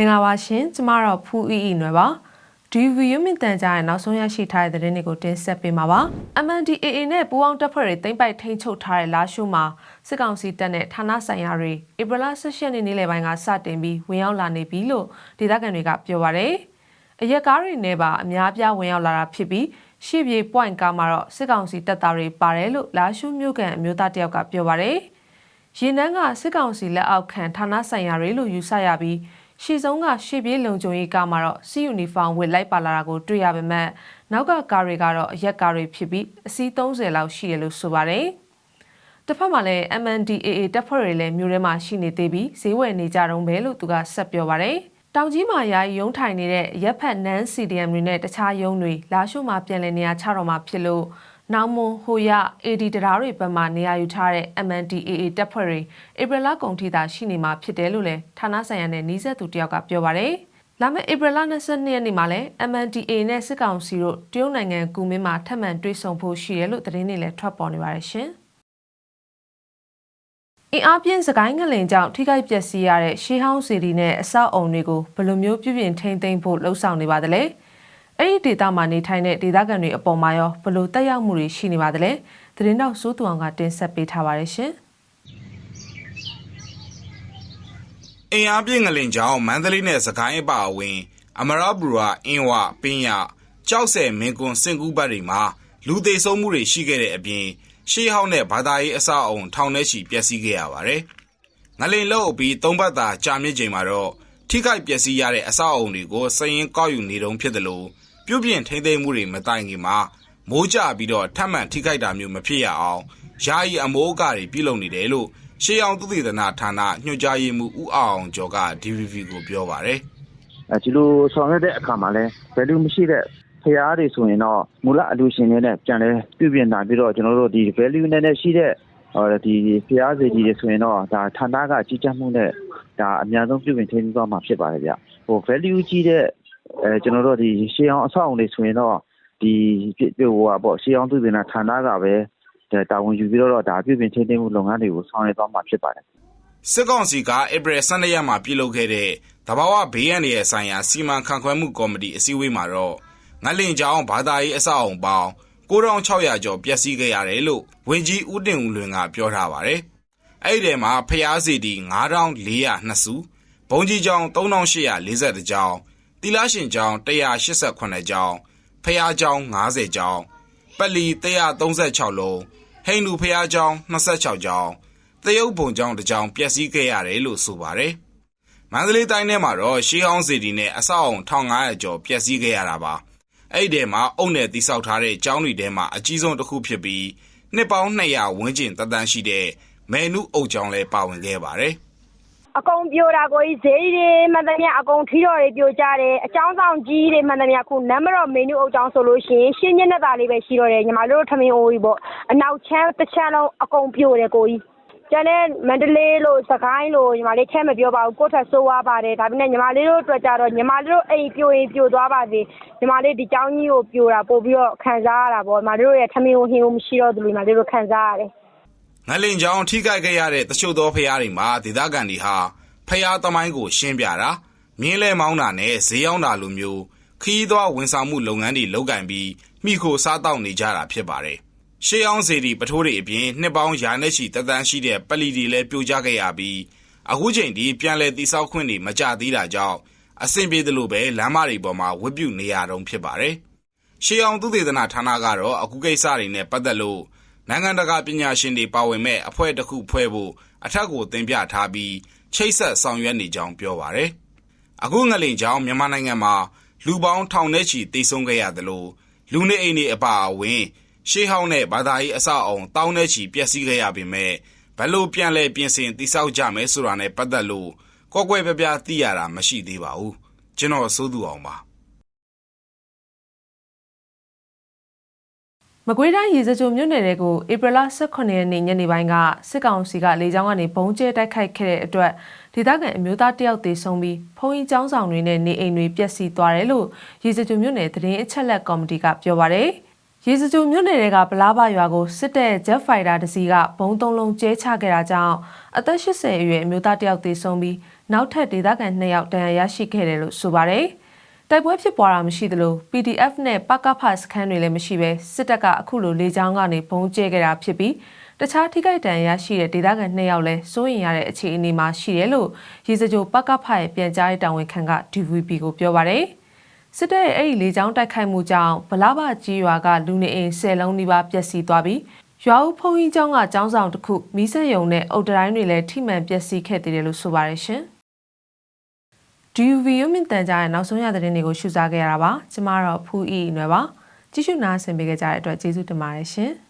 င်္ဂလာပါရှင်ကျမတော့ဖူးအီအီနွယ်ပါဒီဗီယိုမြင့်တန်ကြားရဲ့နောက်ဆုံးရရှိထားတဲ့သတင်းတွေကိုတင်ဆက်ပေးမှာပါ MNDAA နဲ့ပူးပေါင်းတပ်ဖွဲ့တွေတင်ပိုက်ထိန်းချုပ်ထားတဲ့လာရှိုးမှာစစ်ကောင်စီတပ်နဲ့ဌာနဆိုင်ရာတွေဧပြီလ16ရက်နေ့နေ့လယ်ပိုင်းကစတင်ပြီးဝင်ရောက်လာနေပြီလို့ဒေသခံတွေကပြောပါတယ်အရက်ကားတွေနဲ့ပါအများပြားဝင်ရောက်လာတာဖြစ်ပြီးရှေ့ပြေ point ကားမှာတော့စစ်ကောင်စီတပ်သားတွေပါတယ်လို့လာရှိုးမြို့ကန်အမျိုးသားတယောက်ကပြောပါတယ်ရေနန်းကစစ်ကောင်စီလက်အောက်ခံဌာနဆိုင်ရာတွေလို့ယူဆရပြီး ရှေ့ဆုံးကရှေ့ပြေးလုံခြုံရေးကားမှာတော့စီယူနီဖောင်းဝတ်လိုက်ပါလာတာကိုတွေ့ရပေမဲ့နောက်ကကားတွေကတော့အရက်ကားတွေဖြစ်ပြီးအစီး30လောက်ရှိတယ်လို့ဆိုပါတယ်။တစ်ဖက်မှာလည်း MNDAA တပ်ဖွဲ့တွေလည်းမြို့ထဲမှာရှိနေသေးပြီးဈေးဝယ်နေကြတုန်းပဲလို့သူကဆက်ပြောပါတယ်။တောင်ကြီးမှာယာယီရုံးထိုင်နေတဲ့ရက်ဖက်နန်း CDM တွေနဲ့တခြားရုံးတွေလာရှို့မှာပြန်လည်နေရာချတော့မှာဖြစ်လို့ နောင်မွန်ဟိုရ AD တရားတွေဘက်မှနေရာယူထားတဲ့ MNDAA တပ်ဖွဲ့တွေဧပြီလကုန်ထိသာရှိနေမှာဖြစ်တယ်လို့လည်းဌာနဆိုင်ရာနဲ့နှီးဆက်သူတယောက်ကပြောပါတယ်။လာမယ့်ဧပြီလ22ရက်နေ့မှာလည်း MNDAA နဲ့စစ်ကောင်စီတို့တရုတ်နိုင်ငံကူမင်းမှာထပ်မံတွေ့ဆုံဖို့ရှိတယ်လို့သတင်းတွေလည်းထွက်ပေါ်နေပါတယ်ရှင်။အင်အားပြင်းစကိုင်းငလင်ကြောင့်ထိခိုက်ပျက်စီးရတဲ့ရှေးဟောင်းစီဒီနဲ့အဆောက်အုံတွေကိုဘယ်လိုမျိုးပြုပြင်ထိန်းသိမ်းဖို့လှုံ့ဆော်နေပါသလဲ။ အဲ့ဒီဒေတာမှာနေထိုင်တဲ့ဒေသခံတွေအပေါ်မှာရောဘလို့တက်ရောက်မှုတွေရှိနေပါသလဲသတင်းတော့စိုးသူအောင်ကတင်ဆက်ပေးထားပါတယ်ရှင်အင်အားပြင်းငလင်ကြောင့်မန္တလေးနဲ့စကိုင်းအပါအဝင် အမရပူရာအင်းဝပင်းရကြောက်ဆယ်မင်းကွန်းစင်ကူးဘတ်တွေမှာလူသေးဆုံးမှုတွေရှိခဲ့တဲ့အပြင်ရှေးဟောင်းတဲ့ဘာသာရေးအဆောက်အုံထောင်ထဲချီပျက်စီးခဲ့ရပါတယ်။ငလင်လောက်အပြီးသုံးဘတ်သာကြာမြင့်ချိန်မှာတော့ထိခိုက်ပျက်စီးရတဲ့အဆောက်အုံတွေကိုစရင်ကောက်ယူနေတုံးဖြစ်တယ်လို့ ပြုပြင်ထိမ့်သိမ်းမှုတွေမတိုင်ခင်မှာမိုးကြပြီးတော့ထပ်မံထိခိုက်တာမျိုးမဖြစ်ရအောင်ယာယီအမိုးအကာတွေပြုလုပ်နေတယ်လို့ရှေးအောင်သုတေသနဌာနညွှန်ကြားရေးမှူးဦးအောင်ကျော်က DVB ကိုပြောပါတယ်။အဲဒီလိုဆောင်ရွက်တဲ့အခါမှာလည်း value မရှိတဲ့ဖျားတွေဆိုရင်တော့မူလအလူရှင်တွေနဲ့ပြန်လဲပြုပြင်လာပြီးတော့ကျွန်တော်တို့ဒီ value နဲ့နဲ့ရှိတဲ့ဟောဒီဖျားစီကြီးတွေဆိုရင်တော့ဒါဌာနကကြီးကြပ်မှုနဲ့ဒါအများဆုံးပြုပြင်ထိန်းသိမ်းသွားမှာဖြစ်ပါတယ်ဗျ။ဟို value ကြီးတဲ့ အဲကျွန်တော်တို့ဒီရှေးအောင်အဆောက်အုံတွေဆိုရင်တော့ဒီဟိုဟာပေါ့ရှေးအောင်သူတင်တာဌာနကပဲတာဝန်ယူပြီးတော့ဒါပြုပြင်ချင်းတင်းမှုလုပ်ငန်းတွေကိုဆောင်ရွက်သွားမှာဖြစ်ပါတယ်စစ်ကောင်စီကဧပြီ12ရက်မှာပြုလုပ်ခဲ့တဲ့တဘာဝဘေးရန်ရဲ့ဆိုင်ရာစီမံခန့်ခွဲမှုကော်မတီအစည်းအဝေးမှာတော့ငလင်ကြောင်ဘာသာရေးအဆောက်အုံပေါင်း9600ကျော်ပျက်စီးခဲ့ရတယ်လို့ဝန်ကြီးဦးတင်ဦးလွင်ကပြောထားပါတယ်။အဲ့ဒီထဲမှာဖျားစီတီ9402စုဘုံကြီးကျောင်း3840ကျောင်း တီလာရှင်ကျောင်း188ကျောင်းဖះကျောင်း90ကျောင်းပလီ136လုံးဟိန္ဒူဖះကျောင်း26ကျောင်းတရုတ်ဘုံကျောင်းတစ်ကျောင်းပျက်စီးခဲ့ရတယ်လို့ဆိုပါတယ်မန္တလေးတိုင်းထဲမှာတော့ရှေးဟောင်းစီတီနဲ့အဆောက်အုံ1500ကျော်ပျက်စီးခဲ့ရတာပါအဲ့ဒီထဲမှာအုတ်နယ်တိဆောက်ထားတဲ့ကျောင်းတွေထဲမှာအကြီးဆုံးတစ်ခုဖြစ်ပြီးနှစ်ပေါင်း200ဝန်းကျင်တန်းရှိတဲ့မဲနုအုတ်ကျောင်းလည်းပါဝင်ခဲ့ပါတယ်။ အကုန်ပြိုတာကိုကြီးဈေးတွေမှန်သမျှအကုန်ထီတော်တွေပြိုကျတယ်အကျောင်းဆောင်ကြီးတွေမှန်သမျှခုနံပါတ်မေနူအုပ်ကျောင်းဆိုလို့ရှိရင်ရှင်းညက်တာလေးပဲရှိတော့တယ်ညီမတို့ထမင်းအိုးကြီးပေါ့အနောက်ချမ်းတစ်ချမ်းလုံးအကုန်ပြိုတယ်ကိုကြီးကျန်တဲ့မန္တလေးလို့စကိုင်းလို့ညီမလေးထဲမပြောပါဘူးကိုထက်ဆိုးွားပါတယ်ဒါပေမဲ့ညီမလေးတို့အတွက်ကြတော့ညီမလေးတို့အိမ်ပြိုရင်ပြိုသွားပါစေညီမလေးဒီကျောင်းကြီးကိုပြိုတာပို့ပြီးတော့ခံစားရတာပေါ့ညီမတို့ရဲ့ထမင်းကိုဟင်းကိုမရှိတော့ဘူးညီမလေးတို့ခံစားရတယ် ငလင်ကြောင်ထိခိုက်ခဲ့ရတဲ့တချို့သောဖရားတွေမှာဒေသခံတွေဟာဖျားသမိုင်းကိုရှင်းပြတာမြင်းလဲမောင်းတာနဲ့ဈေးရောက်တာလိုမျိုးခီးသွွားဝန်ဆောင်မှုလုပ်ငန်းတွေလုပ်ကင်ပြီးမိခိုစားတောက်နေကြတာဖြစ်ပါတယ်။ရှေးအောင်စီဒီပထိုးတွေအပြင်နှစ်ပေါင်းရာနဲ့ချီတသန်းရှိတဲ့ပလီတွေလည်းပြိုကျခဲ့ရပြီးအခုချိန်ဒီပြန်လဲတိဆောက်ခွင့်တွေမကြသေးတာကြောင့်အဆင်ပြေတယ်လို့ပဲလမ်းမတွေပေါ်မှာဝတ်ပြုနေရတုံးဖြစ်ပါတယ်။ရှေးအောင်သုတေသနဌာနကတော့အခုကိစ္စတွေနဲ့ပတ်သက်လို့ နိုင်ငံတကာပညာရှင်တွေပါဝင်မဲ့အဖွဲ့တစ်ခုဖွဲ့ဖို့အထက်ကိုတင်ပြထားပြီးချိတ်ဆက်ဆောင်ရွက်နေကြောင်းပြောပါရယ်အခုငလင်ကြောင့်မြန်မာနိုင်ငံမှာလူပေါင်းထောင်ထဲချီတိတ်ဆုံးခဲ့ရတယ်လို့လူနေအိမ်တွေအပါအဝင် ရှေးဟောင်းတဲ့ဘာသာရေးအဆောက်အုံတောင်းထဲချီပျက်စီးခဲ့ရပေမဲ့ဘလို့ပြန်လဲပြင်ဆင်တိဆောက်ကြမယ်ဆိုတာနဲ့ပတ်သက်လို့ကော့ကွဲပြပြသိရတာမရှိသေးပါဘူးကျွန်တော်စိုးသူအောင်ပါ မကွေးတိုင်းရေစကြိုမြို့နယ်တွေကိုဧပြီလ18ရက်နေ့ညနေပိုင်းကစစ်ကောင်စီကလေကြောင်းကနေဘုံကျဲတိုက်ခိုက်ခဲ့တဲ့အတွက်ဒေသခံအမျိုးသားတယောက်သေဆုံးပြီးဖုံးကြီးကျောင်းဆောင်တွေနဲ့နေအိမ်တွေပျက်စီးသွားတယ်လို့ရေစကြိုမြို့နယ်သတင်းအချက်လက်ကော်မတီကပြောပါရယ်ရေစကြိုမြို့နယ်တွေကဗလားပရွာကိုစစ်တပ်ဂျက်ဖိုက်တာတစ်စီးကဘုံသုံးလုံးကျဲချခဲ့တာကြောင့်အသက်80အရွယ်အမျိုးသားတစ်ယောက်သေဆုံးပြီးနောက်ထပ်ဒေသခံ2ယောက်ဒဏ်ရာရရှိခဲ့တယ်လို့ဆိုပါတယ်။ တိုက်ပွဲဖြစ်ပွားတာမရှိသလို PDF နဲ့ပကဖစခန်းတွေလည်းမရှိဘဲစစ်တပ်ကအခုလိုလေကြောင်းကနေဘုံကျဲခဲ့တာဖြစ်ပြီးတခြားထိခိုက်ဒဏ်ရာရရှိတဲ့ဒေသခံ2ယောက်လည်းစိုးရင်ရတဲ့အခြေအနေမှာရှိတယ်လို့ရေစကြိုပကဖရဲ့ပြန်ကြားရေးတာဝန်ခံက DVB ကိုပြောပါတယ်။စစ်တပ်ရဲ့အဲ့ဒီလေကြောင်းတိုက်ခိုက်မှုကြောင့်ဗလာဘကြီးရွာကလူနေအိမ်၁၀လုံးနီးပါးပျက်စီးသွားပြီးရွာဦးဖုံကြီးကျောင်းကကျောင်းဆောင်တစ်ခုမီးစက်ရုံနဲ့အုတ်တတိုင်းတွေလည်းထိမှန်ပျက်စီးခဲ့သေးတယ်လို့ဆိုပါတယ်ရှင်။ DUV ရုံမြင့်တန်ကြားရဲ့နောက်ဆုံးရသတင်းတွေကိုရှုစားခဲ့ရတာပါ။ကျမတော့ဖူးအီအီနွယ်ပါ။ကြည့်ရှုနားဆင်ပေးကြတဲ့အတွက်ကျေးဇူးတင်ပါတယ်ရှင်။